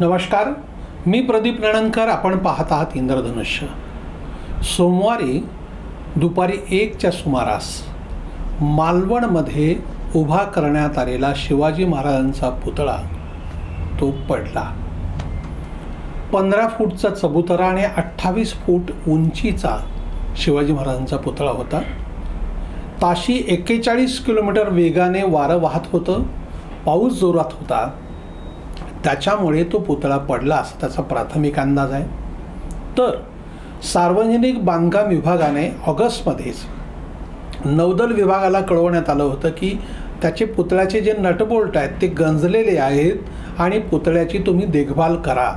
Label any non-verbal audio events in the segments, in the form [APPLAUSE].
नमस्कार. मी प्रदीप नणंदकर आपण पाहत आहात इंद्रधनुष्य. सोमवारी दुपारी एकच्या सुमारास मालवणमध्ये उभा करण्यात आलेला शिवाजी महाराजांचा पुतळा तो पडला. पंधरा फूटचा चबुतरा आणि अठ्ठावीस फूट उंचीचा शिवाजी महाराजांचा पुतळा होता. ताशी एक्केचाळीस किलोमीटर वेगाने वारं वाहत होतं. पाऊस जोरात होता. त्याच्यामुळे तो पुतळा पडला असा त्याचा प्राथमिक अंदाज आहे. तर सार्वजनिक बांधकाम विभागाने ऑगस्टमध्येच नौदल विभागाला कळवण्यात आलं होतं की त्याचे पुतळ्याचे जे नटबोल्ट आहेत ते गंजलेले आहेत आणि पुतळ्याची तुम्ही देखभाल करा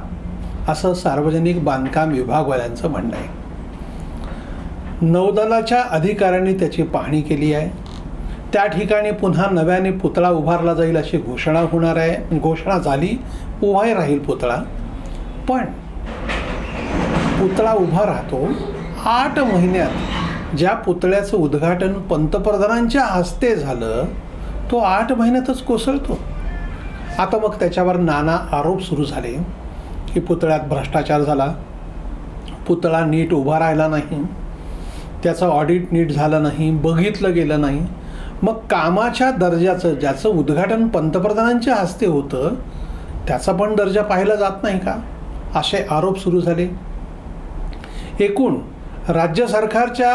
असं सार्वजनिक बांधकाम विभागवाल्यांचं म्हणणं आहे. नौदलाच्या अधिकाऱ्यांनी त्याची पाहणी केली आहे. त्या ठिकाणी पुन्हा नव्याने पुतळा उभारला जाईल अशी घोषणा होणार आहे. घोषणा झाली उभाही राहील पुतळा. पण पुतळा उभा राहतो आठ महिन्यात. ज्या पुतळ्याचं उद्घाटन पंतप्रधानांच्या हस्ते झालं तो आठ महिन्यातच कोसळतो. आता मग त्याच्यावर नाना आरोप सुरू झाले की पुतळ्यात भ्रष्टाचार झाला. पुतळा नीट उभा राहिला नाही. त्याचं ऑडिट नीट झालं नाही. बघितलं गेलं नाही. मग कामाच्या दर्जाचं ज्याचं उद्घाटन पंतप्रधानांच्या हस्ते होतं त्याचा पण दर्जा पाहिला जात नाही का? असे आरोप सुरू झाले. एकूण राज्य सरकारच्या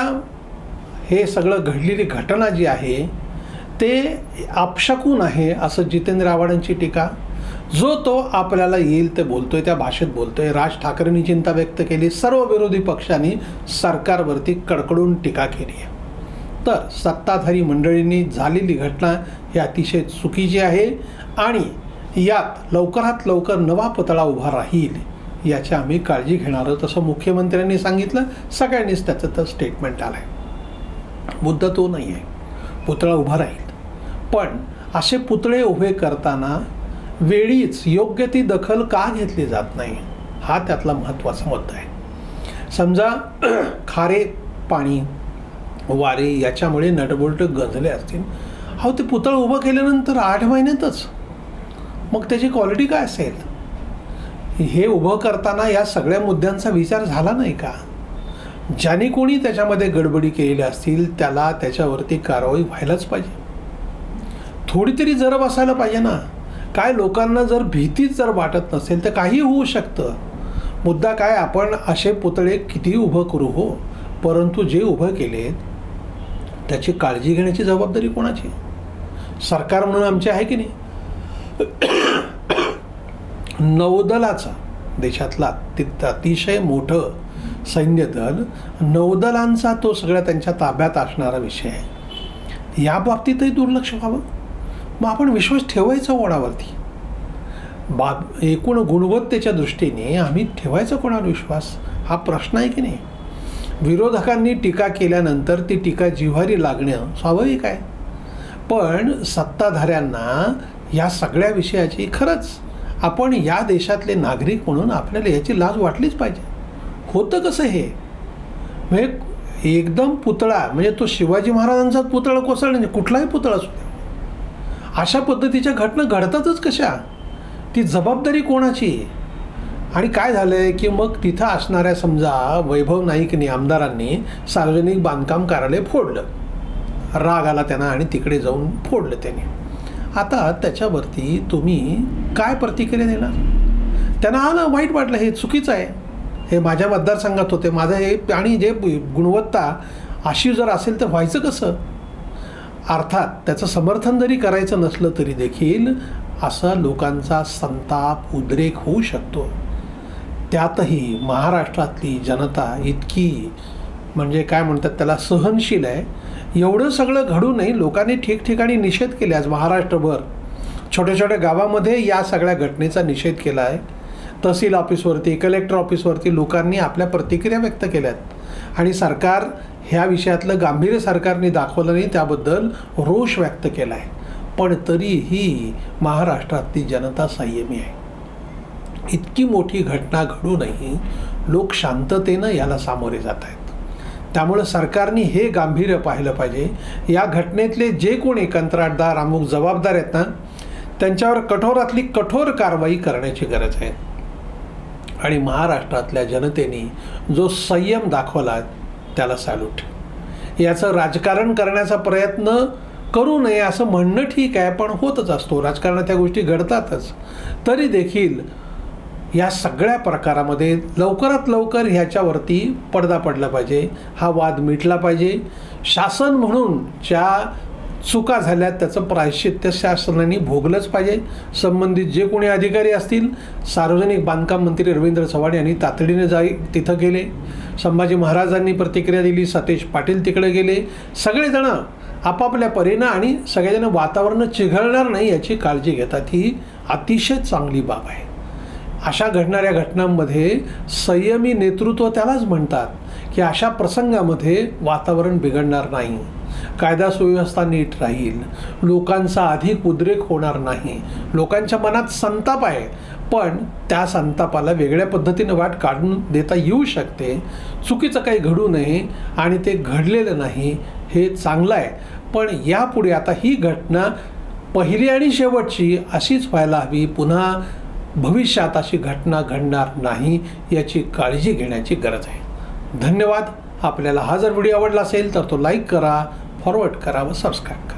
हे सगळं घडलेली घटना जी आहे ते आपशकून आहे असं जितेंद्र आव्हाडांची टीका. जो तो आपल्याला येईल ते बोलतोय त्या भाषेत बोलतोय. राज ठाकरेंनी चिंता व्यक्त केली सर्व विरोधी पक्षांनी सरकारवरती कडकडून टीका केली आहे. तर सत्ताधारी मंडळींनी झालेली घटना ही अतिशय चुकीची आहे आणि यात लवकरात लवकर नवा पुतळा उभा राहील याची आम्ही काळजी घेणार आहोत असं मुख्यमंत्र्यांनी सांगितलं. सगळ्यांनीच त्याचं तर स्टेटमेंट आलं आहे मुद्दा तो नाही आहे. पुतळा उभा राहील. पण असे पुतळे उभे करताना वेळीच योग्य ती दखल का घेतली जात नाही हा त्यातला महत्त्वाचा मुद्दा आहे. समजा [CLEARS THROAT] खारे पाणी वारे याच्यामुळे नटबोल्ट गंजले असतील. अहो ते पुतळ उभं केल्यानंतर आठ महिन्यातच. मग त्याची क्वालिटी काय असेल? हे उभं करताना या सगळ्या मुद्द्यांचा विचार झाला नाही का? ज्याने कोणी त्याच्यामध्ये गडबडी केलेली असतील त्याला त्याच्यावरती कारवाई व्हायलाच पाहिजे. थोडी तरी जर बसायला पाहिजे ना. काय लोकांना जर भीतीच जर वाटत नसेल तर काही होऊ शकतं. मुद्दा काय आपण असे पुतळे किती उभं करू हो परंतु जे उभं केलेत त्याची काळजी घेण्याची जबाबदारी कोणाची? सरकार म्हणून आमची आहे की नाही? नौदलाचा देशातला ते अतिशय मोठं सैन्य दल नौदलांचा तो सगळ्या त्यांच्या ताब्यात असणारा विषय आहे. या बाबतीतही दुर्लक्ष व्हावं. मग आपण विश्वास ठेवायचा कोणावरती? बाब एकूण गुणवत्तेच्या दृष्टीने आम्ही ठेवायचा कोणावर विश्वास? हा प्रश्न आहे की नाही? विरोधकांनी टीका केल्यानंतर ती टीका जिव्हारी लागणं स्वाभाविक आहे. पण सत्ताधाऱ्यांना या सगळ्या विषयाची खरंच आपण या देशातले नागरिक म्हणून आपल्याला याची लाज वाटलीच पाहिजे. होतं कसं हे? म्हणजे एकदम पुतळा म्हणजे तो शिवाजी महाराजांचाच पुतळा कोसळला नाही कुठलाही पुतळा असू अशा पद्धतीच्या घटना घडतातच कशा? ती जबाबदारी कोणाची? आणि काय झालं आहे की मग तिथं असणाऱ्या समजा वैभव नाईकनी आमदारांनी सार्वजनिक बांधकाम कार्यालय फोडलं. राग आला त्यांना आणि तिकडे जाऊन फोडलं त्याने. आता त्याच्यावरती तुम्ही काय प्रतिक्रिया देणार? त्यांना आलं वाईट वाटलं हे चुकीचं आहे. हे माझ्या मतदारसंघात होते. माझं हे आणि जे गुणवत्ता अशी जर असेल तर व्हायचं कसं? अर्थात त्याचं समर्थन जरी करायचं नसलं तरी देखील असा लोकांचा संताप उद्रेक होऊ शकतो. त्यातही महाराष्ट्रातली जनता इतकी म्हणजे काय म्हणतात त्याला सहनशील आहे. एवढं सगळं घडूनही लोकांनी ठिकठिकाणी निषेध केले. आज महाराष्ट्रभर छोट्या छोट्या गावामध्ये या सगळ्या घटनेचा निषेध केला आहे. तहसील ऑफिसवरती कलेक्टर ऑफिसवरती लोकांनी आपल्या प्रतिक्रिया व्यक्त केल्यात. आणि सरकार ह्या विषयातलं गांभीर्य सरकारने दाखवलं नाही त्याबद्दल रोष व्यक्त केला आहे पण तरीही महाराष्ट्रातली जनता संयमी आहे. इतकी मोठी घटना घडूनही लोक शांततेनं याला सामोरे जात आहेत. त्यामुळं सरकारने हे गांभीर्य पाहिलं पाहिजे. या घटनेतले जे कोणी कंत्राटदार अमुक जबाबदार आहेत ना त्यांच्यावर कठोरातली कठोर कारवाई करण्याची गरज आहे. आणि महाराष्ट्रातल्या जनतेने जो संयम दाखवला त्याला सॅल्यूट याचं राजकारण करण्याचा प्रयत्न करू नये असं म्हणणं ठीक आहे पण होतच असतो. राजकारणात त्या गोष्टी घडतातच. तरी देखील या सगळ्या प्रकारामध्ये लवकरात लवकर ह्याच्यावरती पडदा पडला पाहिजे. हा वाद मिटला पाहिजे. शासन म्हणून ज्या चुका झाल्या त्याचं प्रायश्चित्य शासनाने भोगलंच पाहिजे. संबंधित जे कोणी अधिकारी असतील सार्वजनिक बांधकाम मंत्री रवींद्र चव्हाण यांनी तातडीने जाई तिथं गेले. संभाजी महाराजांनी प्रतिक्रिया दिली सतेज पाटील तिकडे गेले. सगळेजणं आपापल्या परीनं आणि सगळेजण वातावरण चिघळणार नाही याची काळजी घेतात ही अतिशय चांगली बाब आहे. अशा घडणाऱ्या घटनांमध्ये संयमी नेतृत्व त्यालाच म्हणतात की अशा प्रसंगामध्ये वातावरण बिघडणार नाही. कायदा सुव्यवस्था नीट राहील. लोकांचा अधिक उद्रेक होणार नाही. लोकांच्या मनात संताप आहे. पण त्या संतापाला वेगळ्या पद्धतीनं वाट काढून देता येऊ शकते. चुकीचं काही घडू नये आणि ते घडलेलं नाही हे चांगलं आहे. पण यापुढे आता ही घटना पहिली आणि शेवटची अशीच व्हायला हवी. पुन्हा भविष्यात अशी घटना घडणार नाही याची काळजी घेण्याची गरज आहे. धन्यवाद. आपल्याला हा जर व्हिडिओ आवडला असेल तर तो लाईक करा फॉरवर्ड करा व सबस्क्राईब करा.